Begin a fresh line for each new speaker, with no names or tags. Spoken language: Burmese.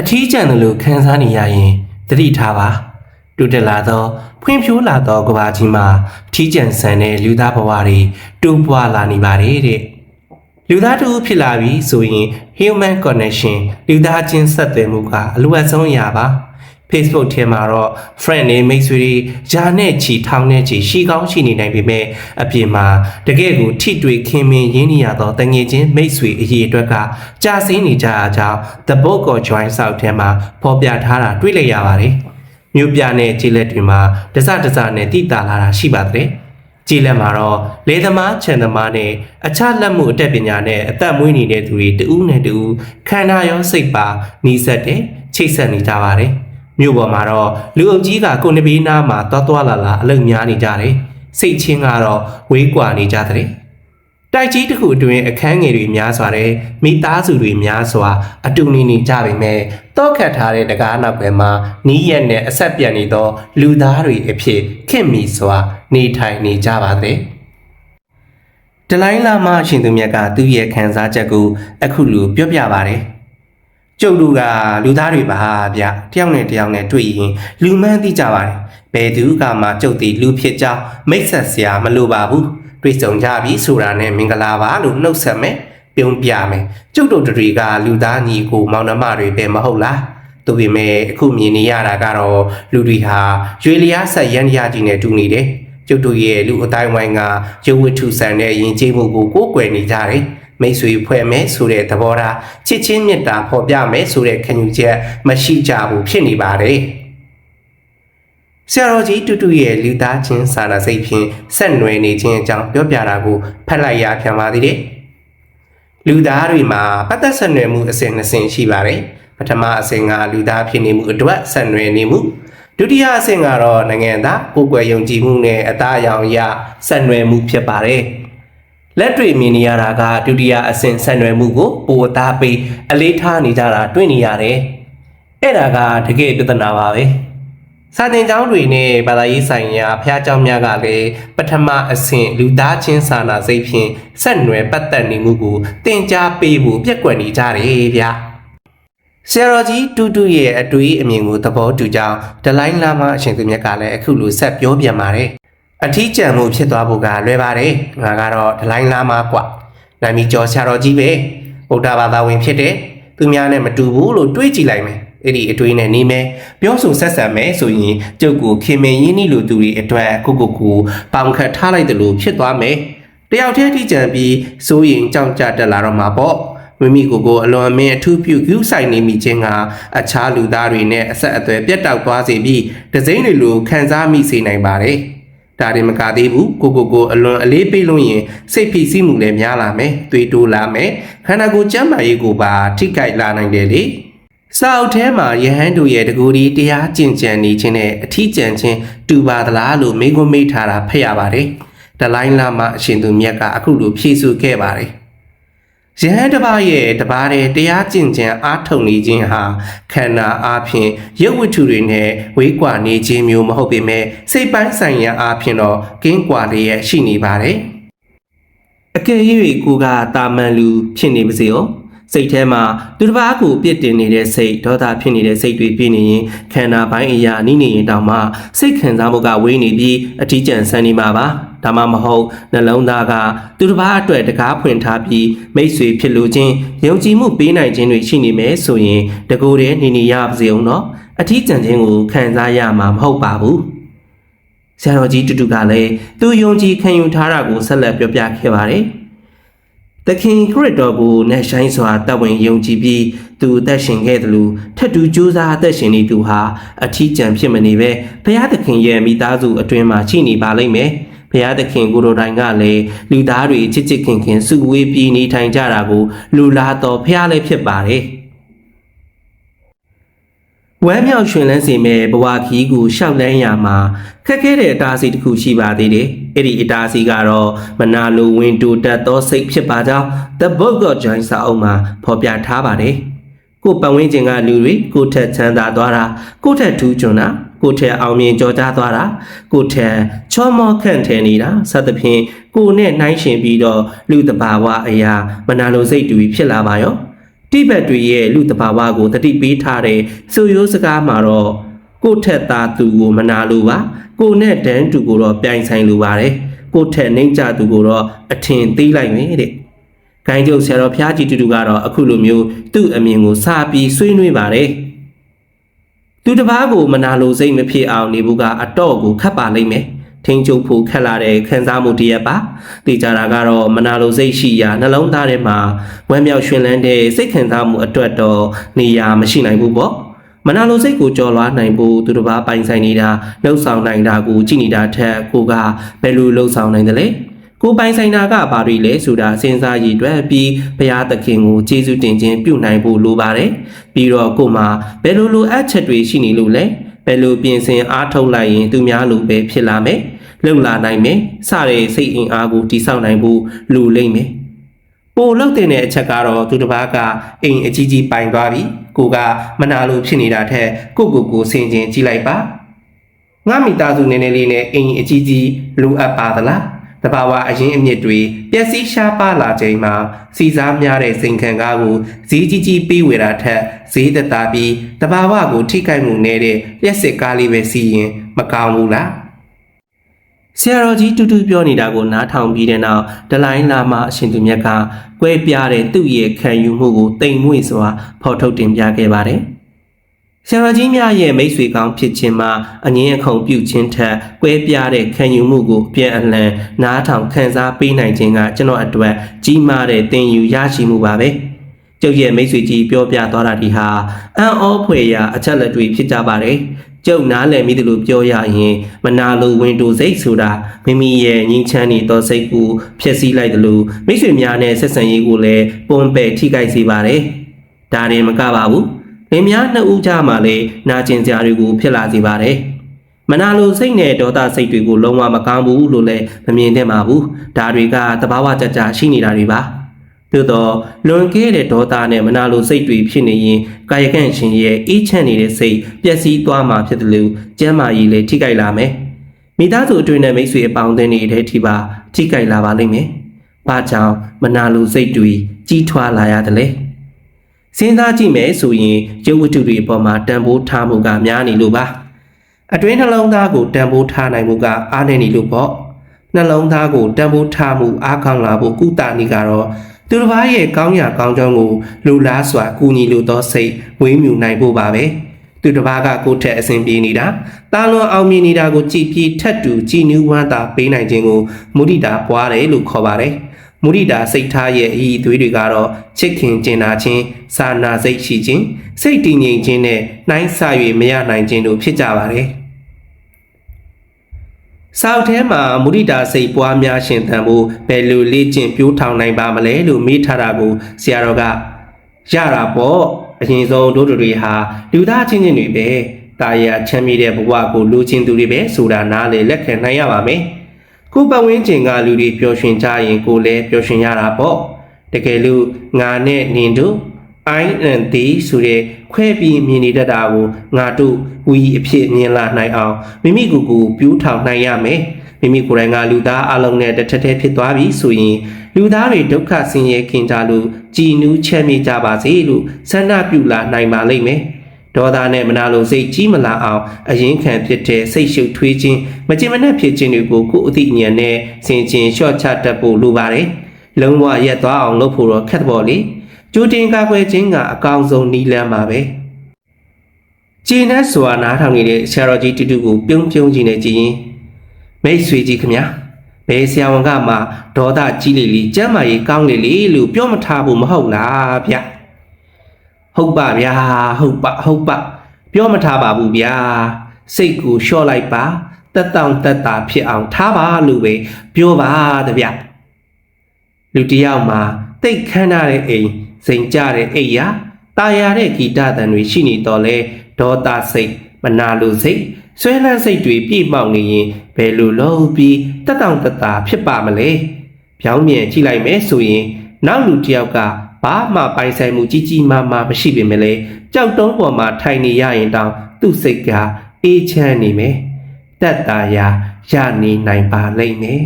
အထီးကျန်တယ်လို့ခံစားနေရရင်တတိထားပါတူတက်လာသောဖွံ့ဖြိုးလာသောကဘာကြီးမှာအထီးကျန်ဆန်တဲ့လူသားဘဝတွေတိုးပွားလာနေပါတယ်တဲ့လူသားတူဖြစ်လာပြီဆိုရင် human connection လူသားချင်းဆက်သွယ်မှုကအလိုအပ်ဆုံးအရာပါ Facebook ထဲမှာတော့ friend တွေမိတ်ဆွေတွေယာနဲ့ချီထောင်းနဲ့ချီရှိကောင်းရှိနေနိုင်ပေမဲ့အပြင်မှာတကယ့်ကိုထိတွေ့ခင်မင်ရင်းနေရသောတငယ်ချင်းမိတ်ဆွေအရေးအတွက်ကကြာစင်းနေကြအကြောင်း The Book of Joy ဆောက်ထဲမှာဖော်ပြထားတာတွေ့လိုက်ရပါတယ်။မြို့ပြနဲ့ခြေလက်တွေမှာတစတစနဲ့တိတာလာတာရှိပါတယ်။ကြည်လက်မှာတော့လေသမားခြံသမားနဲ့အခြားလက်မှုအတတ်ပညာနဲ့အသက်မွေးနေတဲ့သူတွေတဦးနဲ့တဦးခန္ဓာရောစိတ်ပါနှီးဆက်တဲ့ချိတ်ဆက်နေကြပါတယ်။ မြို့ပေါ်မှာတော့လူအုပ်ကြီးကကိုနေပီးနားမှာတွားတွားလာလာအလုံများနေကြတယ်။စိတ်ချင်းကတော့ဝေးကွာနေကြတဲ့။တိုက်ကြီးတစ်ခုအတွင်းအခန်းငယ်တွေများစွာတဲ့မိသားစုတွေများစွာအတူနေနေကြပေမဲ့တောခတ်ထားတဲ့တကားနောက်ဘက်မှာနီးရက်နဲ့အဆက်ပြတ်နေသောလူသားတွေအဖြစ်ခင်မီစွာနေထိုင်နေကြပါတဲ့။ဒလိုင်းလာမရှင်သူမြတ်ကသူ့ရဲ့ခံစားချက်ကိုအခုလိုပြောပြပါတယ်။ ကျုပ်တို့ကလူသားတွေပါဗျတယောက်နဲ့တယောက်နဲ့တွေ့ရင်လူမှန်းသိကြပါတယ်။ဘယ်သူကမှကျုပ်ဒီလူဖြစ်ကြောင်းမိတ်ဆက်စရာမလိုပါဘူး။တွေ့ဆုံကြပြီဆိုတာနဲ့မင်္ဂလာပါလို့နှုတ်ဆက်မယ်။ပြုံးပြမယ်။ကျုပ်တို့တွေကလူသားညီကိုမောင်နှမတွေပဲမဟုတ်လား။သူပေမဲ့အခုမြင်နေရတာကတော့လူတွေဟာရွေလျားဆက်ရန်ရကြီးနဲ့တူနေတယ်။ကျုပ်တို့ရဲ့လူအတိုင်းဝိုင်းကရုပ်ဝတ္ထုဆန်တဲ့ယဉ်ကျေးမှုကိုကိုးကွယ်နေကြတယ်။ မိတ်ဆွေဖွဲ့မယ်ဆိုတဲ့သဘောထားချစ်ချင်းမေတ္တာဖော်ပြမယ်ဆိုတဲ့ခံယူချက်မရှိကြဘူးဖြစ်နေပါတယ်။ဆရာတော်ကြီးတူတူရဲ့လူသားချင်းစာနာစိတ်ဖြင့်ဆက်နွယ်နေခြင်းအကြောင်းပြောပြတာကိုဖတ်လိုက်ရပြန်ပါသေးတယ်။လူသားတွေမှာပတ်သက်ဆက်နွယ်မှုအစဉ်နှစ်ဆင့်ရှိပါတယ်။ပထမအဆင့်ကလူသားဖြစ်နေမှုအတွက်ဆက်နွယ်နေမှုဒုတိယအဆင့်ကတော့နိုင်ငံသားကိုယ်ကွယ်ယုံကြည်မှုနဲ့အသားအရောင်အရဆက်နွယ်မှုဖြစ်ပါတယ်။ လက်တွေ့မြင်နေရတာကဒုတိယအဆင့်ဆက်နွယ်မှုကိုပိုအသားပေးအလေးထားနေကြတာတွေ့နေရတယ်။အဲ့ဒါကတကယ်ပြဿနာပါပဲ။စာသင်ကျောင်းတွေနဲ့ဘာသာရေးဆိုင်ရာဖျားကျောင်းများကလည်းပထမအဆင့်လူသားချင်းစာနာစိတ်ဖြင့်ဆက်နွယ်ပတ်သက်နေမှုကိုတင် जा ပေးဖို့ပြက်ကွက်နေကြတယ်ဗျာ။ဆရာတော်ကြီးတူတူရဲ့အတွေ့အမြင်ကိုသဘောတူကြောင်းဒလိုင်းလာမအရှင်သူမြတ်ကလည်းအခုလိုဆက်ပြောပြန်ပါတယ် အထီးကျန်မှုဖြစ်သွားဖို့ကလွယ်ပါတယ်။ငါကတော့ဒလိုင်းလာမကွ။နာမည်ကျော်ဆရာတော်ကြီးပဲ။ဗုဒ္ဓဘာသာဝင်ဖြစ်တယ်။သူများနဲ့မတူဘူးလို့တွေးကြည့်လိုက်မယ်။အဲ့ဒီအတွေးနဲ့နေမယ်ပြောဆိုဆက်ဆံမယ်ဆိုရင်ကျုပ်ကိုခင်မင်ရင်းနှီးလူသူတွေအတွက်ကိုကိုကိုပေါင်ခတ်ထားလိုက်တယ်လို့ဖြစ်သွားမယ်။တယောက်တည်းထိကြံပြီးစိုးရင်ကြောက်ကြတက်လာတော့မှာပေါ့။မိမိကိုယ်ကိုအလွန်အမင်းအထူးပြုယူဆိုင်နေမိခြင်းကအခြားလူသားတွေနဲ့အဆက်အသွယ်ပြတ်တောက်သွားစေပြီးဒဇိမ့်တွေလိုခံစားမိစေနိုင်ပါတယ်။ ဒါရင်မကသေးဘူးကိုကိုကိုအလွန်အလေးပေးလို့ရင်စိတ်ဖိစီးမှုလည်းများလာမယ်။သွေးတိုးလာမယ်။ခန္ဓာကိုယ်ကျန်းမာရေးကိုပါထိခိုက်လာနိုင်တယ်လေ။စာအုပ်ထဲမှာယဟန်တို့ရဲ့တကူဒီတရားကျင့်ကြံနေခြင်းနဲ့အထီးကျန်ခြင်းတူပါသလားလို့မေးခွန်းမေးထားတာဖတ်ရပါတယ်။ဒလိုင်းလာမအရှင်သူမြတ်ကအခုလိုဖြေဆိုခဲ့ပါတယ်။ ယဟန်တစ်ပါးရဲ့တပါးတဲ့တရားကျင့်ကြံအားထုတ်နေခြင်းဟာခန္ဓာအားဖြင့်ရုပ်ဝတ္ထုတွေနဲ့ဝေးကွာနေခြင်းမျိုးမဟုတ်ပေမဲ့စိတ်ပိုင်းဆိုင်ရာအားဖြင့်တော့ကင်းကွာလျက်ရှိနေပါတယ်။အကယ်၍ကိုကတာမန်လူဖြစ်နေပါစေရော စိတ်ထဲမှာသူတစ်ပါးကိုပြစ်တင်နေတဲ့စိတ်ဒေါသဖြစ်နေတဲ့စိတ်တွေပြည့်နေရင်ခန္ဓာပိုင်းအရာနိနေရင်တောင်မှစိတ်ခံစားမှုကဝေးနေပြီးအထီးကျန်ဆန်းနေမှာပါဒါမှမဟုတ်နှလုံးသားကသူတစ်ပါးအတွက်တကားဖွင့်ထားပြီးမိတ်ဆွေဖြစ်လို့ချင်းယုံကြည်မှုပေးနိုင်ခြင်းတွေရှိနေမယ်ဆိုရင်တကူတည်းနေနေရပါစေအောင်နော်အထီးကျန်ခြင်းကိုခံစားရမှာမဟုတ်ပါဘူးဆရာတော်ကြီးတူတူကလည်းသူယုံကြည်ခံယူထားတာကိုဆက်လက်ပြောပြခဲ့ပါတယ် သခင်ခရစ်တော်ကိုနဲ့ဆိုင်စွာတပ်ဝင်ယုံကြည်ပြီးသူအသက်ရှင်ခဲ့တယ်လို့ထက်တူကြိုးစားအသက်ရှင်နေသူဟာအထီးကျန်ဖြစ်မနေပဲဘုရားသခင်ရဲ့မိသားစုအတွင်းမှာရှိနေပါလိမ့်မယ်ဘုရားသခင်ကိုယ်တော်တိုင်ကလည်းလူသားတွေချစ်ချစ်ခင်ခင်စုဝေးပြီးနေထိုင်ကြတာကိုလူလာတော်ဘုရားလည်းဖြစ်ပါတယ် ဝမ်းမြောက်ရွှင်လန်းစေမဲ့ဘဝခီးကိုရှောက်လန်းရမှာခက်ခဲတဲ့အတားအဆီးတစ်ခုရှိပါသေးတယ်။အဲ့ဒီအတားအဆီးကတော့မနာလိုဝင်တူတက်သောစိတ်ဖြစ်ပါကြောင်း The Book of Joy စာအုပ်မှာဖော်ပြထားပါတယ်။ကိုယ်ပတ်ဝန်းကျင်ကလူတွေကိုယ်ထက်ချမ်းသာသွားတာကိုယ်ထက်ထူးချွန်တာကိုယ်ထက်အောင်မြင်ကြော်ကြားသွားတာကိုယ်ထက်ချောမောခန့်ထည်နေတာစသဖြင့်ကိုယ်နဲ့နှိုင်းရှင်ပြီးတော့လူတဘာဝအရာမနာလိုစိတ်တူဖြစ်လာပါရော တိဘက်တွေရဲ့လူတဘာဝကိုတတိပေးထားတဲ့ဆိုရိုးစကားမှာတော့ကိုယ့်ထက်သားသူကိုမနာလိုပါကိုယ်နဲ့တန်းတူကိုတော့ပြိုင်ဆိုင်လိုပါတယ်ကိုယ့်ထက်နှိမ့်ကြသူကိုတော့အထင်သေးလိုက်မယ်တဲ့ဂိုင်းကျုပ်ဆရာတော်ဖျားကြီးတူတူကတော့အခုလိုမျိုးသူ့အမြင်ကိုစာပြီးဆွေးနွေးပါတယ်သူတစ်ပါးကိုမနာလိုစိတ်မဖြစ်အောင်နေဖို့ကအတော့ကိုခတ်ပါလိမ့်မယ် ထင်းကျုပ်ဖို့ခက်လာတဲ့ခံစားမှုတရက်ပါသိကြတာကတော့မနာလိုစိတ်ရှိရာနှလုံးသားထဲမှာဝမ်းမြောက်ရှင်လန်းတဲ့စိတ်ခံစားမှုအတွက်တော့နေရာမရှိနိုင်ဘူးပေါ့မနာလိုစိတ်ကိုကြော်လွားနိုင်ဖို့သူတစ်ပါးပိုင်ဆိုင်နေတာလှုပ်ဆောင်နိုင်တာကိုကြည့်နေတာထက်ကိုကဘယ်လိုလှုပ်ဆောင်နိုင်တယ်လဲကိုပိုင်ဆိုင်တာကဘာတွေလဲဆိုတာစဉ်းစားရည်အတွက်ပြီးဘုရားသခင်ကိုကျေးဇူးတင်ခြင်းပြုနိုင်ဖို့လိုပါတယ်ပြီးတော့ကိုမှဘယ်လိုလိုအပ်ချက်တွေရှိနေလို့လဲဘယ်လိုပြင်ဆင်အားထုတ်လိုက်ရင်သူများလိုပဲဖြစ်လာမယ် လုံလာနိုင်မယ်စတဲ့စိတ်အင်အားကိုတိဆောက်နိုင်ဖို့လိုလိမ့်မယ်ပိုလောက်တဲ့အချက်ကတော့သူတစ်ပါးကအိမ်အကြီးကြီးပိုင်သွားပြီကိုကမနာလို့ဖြစ်နေတာထက်ကိုကိုကိုဆင်ခြင်ကြည့်လိုက်ပါငါမိသားစုနည်းနည်းလေးနဲ့အိမ်အကြီးကြီးလိုအပ်ပါသလားတဘာဝအရင်အမြစ်တွေပျက်စီးရှားပါလာချိန်မှာစီစားများတဲ့စိန်ခံကားကိုဈေးကြီးကြီးပေးဝယ်တာထက်ဈေးသက်သာပြီးတဘာဝကိုထိခိုက်မှုနည်းတဲ့လျှက်စစ်ကားလေးပဲစီးရင်မကောင်းဘူးလား ဆရာတော်ကြီးတူတူပြောနေတာကိုနားထောင်ပြီးတဲ့နောက်ဒလိုင်းလာမအရှင်သူမြတ်ကကွဲပြားတဲ့သူ့ရဲ့ခံယူမှုကိုတိမ်မွေ့စွာဖော်ထုတ်တင်ပြခဲ့ပါတယ်ဆရာတော်ကြီးများရဲ့မိတ်ဆွေကောင်းဖြစ်ခြင်းမှာအငင်းအခုံပြုခြင်းထက်ကွဲပြားတဲ့ခံယူမှုကိုအပြန်အလှန်နားထောင်ခံစားပေးနိုင်ခြင်းကကျွန်တော်အတွက်ကြီးမားတဲ့သင်ယူရရှိမှုပါပဲကျုပ်ရဲ့မိတ်ဆွေကြီးပြောပြသွားတာဒီဟာအံ့ဩဖွယ်ရာအချက်လက်တွေဖြစ်ကြပါတယ် ကျုပ်နားလည်မိသလိုပြောရရင်မနာလိုဝင်တိုစိတ်ဆိုတာမိမိရဲ့ငင်းချမ်းနေသောစိတ်ကိုဖျက်ဆီးလိုက်တယ်လို့မိတ်ဆွေများနဲ့ဆက်ဆံရေးကိုလည်းပုံပဲ့ထိခိုက်စေပါတယ်ဒါရင်မကပါဘူးလင်များနှစ်ဦးကြားမှာလည်းနာကျင်စရာတွေကိုဖြစ်လာစေပါတယ်မနာလိုစိတ်နဲ့ဒေါသစိတ်တွေကိုလုံးဝမကောင်းဘူးလို့လည်းမမြင်သင့်ပါဘူးဒါတွေကသဘာဝကြကြရှိနေတာတွေပါ သို့တော့လွန်ကဲတဲ့ဒေါသနဲ့မနာလိုစိတ်တွေဖြစ်နေရင်ကာယကံရှင်ရဲ့အေးချမ်းနေတဲ့စိတ်ပျက်စီးသွားမှာဖြစ်တယ်လို့ကျမ်းမာရေးလည်းထိခိုက်လာမယ်မိသားစုအတွင်းနဲ့မိတ်ဆွေအပေါင်းအသင်းတွေထဲထိပါထိခိုက်လာပါလိမ့်မယ်။ဘာကြောင့်မနာလိုစိတ်တွေကြီးထွားလာရတယ်လဲ။စဉ်းစားကြည့်မယ်ဆိုရင်ရုပ်ဝတ္ထုတွေအပေါ်မှာတန်ဖိုးထားမှုကများနေလို့ပါ။အတွင်းနှလုံးသားကိုတန်ဖိုးထားနိုင်မှုကအားနည်းနေလို့ပေါ့။နှလုံးသားကိုတန်ဖိုးထားမှုအားကောင်းလာဖို့ကုသနေကတော့ သူတစ်ပါးရဲ့ကောင်းရာကောင်းကြောင်းကိုလူလားစွာကူညီလိုသောစိတ်ဝေးမြူနိုင်ဖို့ပါပဲသူတစ်ပါးကကိုယ့်ထက်အစဉ်ပြေနေတာတာလွန်အောင်မြင်နေတာကိုကြည်ပြီးထက်တူကြည်နူးဝမ်းသာပေးနိုင်ခြင်းကိုမုဒိတာပွားတယ်လို့ခေါ်ပါတယ်မုဒိတာစိတ်ထားရဲ့အည်အသွေးတွေကတော့ချစ်ခင်ကျင်နာခြင်းစာနာစိတ်ရှိခြင်းစိတ်တည်ငြိမ်ခြင်းနဲ့နှိုင်းဆ၍မရနိုင်ခြင်းတို့ဖြစ်ကြပါတယ် စောက်ထဲမှာမုဒိတာစိတ်ပွားများရှင်သန်ဖို့ဘယ်လိုလေ့ကျင့်ပြိုးထောင်နိုင်ပါမလဲလို့မေးထားတာကိုဆရာတော်ကရတာပေါ့အရင်ဆုံးတို့တွေဟာလူသားချင်းချင်းတွေပဲတာယာချမ်းမြေတဲ့ဘဝကိုလူချင်းသူတွေပဲဆိုတာနားလေလက်ခံနိုင်ရပါမယ်ခုပတ်ဝန်းကျင်ကလူတွေပျော်ရွှင်ကြရင်ကိုလည်းပျော်ရွှင်ရတာပေါ့တကယ်လို့ငါနဲ့နင်တို့ I and they ဆိုတဲ့ ခွဲပြီးမြင်နေတတ်တာကိုငါတို့ဝီအဖြစ်မြင်လာနိုင်အောင်မိမိကိုယ်ကိုပြူးထောင်နိုင်ရမယ်မိမိကိုယ်တိုင်ကလူသားအလုံးနဲ့တစ်ထက်တည်းဖြစ်သွားပြီဆိုရင်လူသားတွေဒုက္ခဆင်းရဲခင်ကြလို့ကြည်နူးချမ်းမြေ့ကြပါစေလို့ဆန္ဒပြုလာနိုင်ပါလိမ့်မယ်ဒေါသနဲ့မနာလိုစိတ်ကြီးမလာအောင်အရင်ခံဖြစ်တဲ့စိတ်ရှုပ်ထွေးခြင်းမကြင်မနှက်ဖြစ်ခြင်းတွေကိုကိုယ်အသိဉာဏ်နဲ့ဆင်ခြင်လျှော့ချတတ်ဖို့လိုပါတယ်လုံးဝရက်သွားအောင်လုပ်ဖို့တော့ခက်တော့လေ ကြိုတင်ကာကွယ်ခြင်းကအကောင်းဆုံးနည်းလမ်းပါပဲကျင်းနဲ့စွာနားထောင်နေတဲ့ဆရာတော်ကြီးတူတူကိုပြုံးပြုံးကြီးနေကြည့်ရင်မိတ်ဆွေကြီးခမညာဘယ်ဆရာဝန်ကမှဒေါသကြီးလေလေကျမ်းမာရေးကောင်းလေလေလို့ပြောမထားဘူးမဟုတ်လားဗျဟုတ်ပါဗျာဟုတ်ပါဟုတ်ပါပြောမထားပါဘူးဗျာစိတ်ကိုလျှော့လိုက်ပါတက်တောင့်တက်တာဖြစ်အောင်ထားပါလို့ပဲပြောပါတဗျလူတယောက်မှာတိတ်ခမ်းထားတဲ့အိမ် စိန်ကြတဲ့အိယာတာယာတဲ့ဂီတတန်တွေရှိနေတော့လဲဒေါသစိတ်မနာလိုစိတ်ဆွဲလန်းစိတ်တွေပြည့်မောက်နေရင်ဘယ်လိုလုပ်ပြီးတက်တောင့်တတာဖြစ်ပါမလဲပြောင်းပြန်ကြည့်လိုက်မယ်ဆိုရင်နောက်လူတစ်ယောက်ကဘာမှပိုင်ဆိုင်မှုကြီးကြီးမားမားမရှိပေမဲ့လေကြောက်တုံးပေါ်မှာထိုင်နေရရင်တောင်သူ့စိတ်ကအေးချမ်းနေမယ်တက်တာရာရနေနိုင်ပါလိမ့်မယ်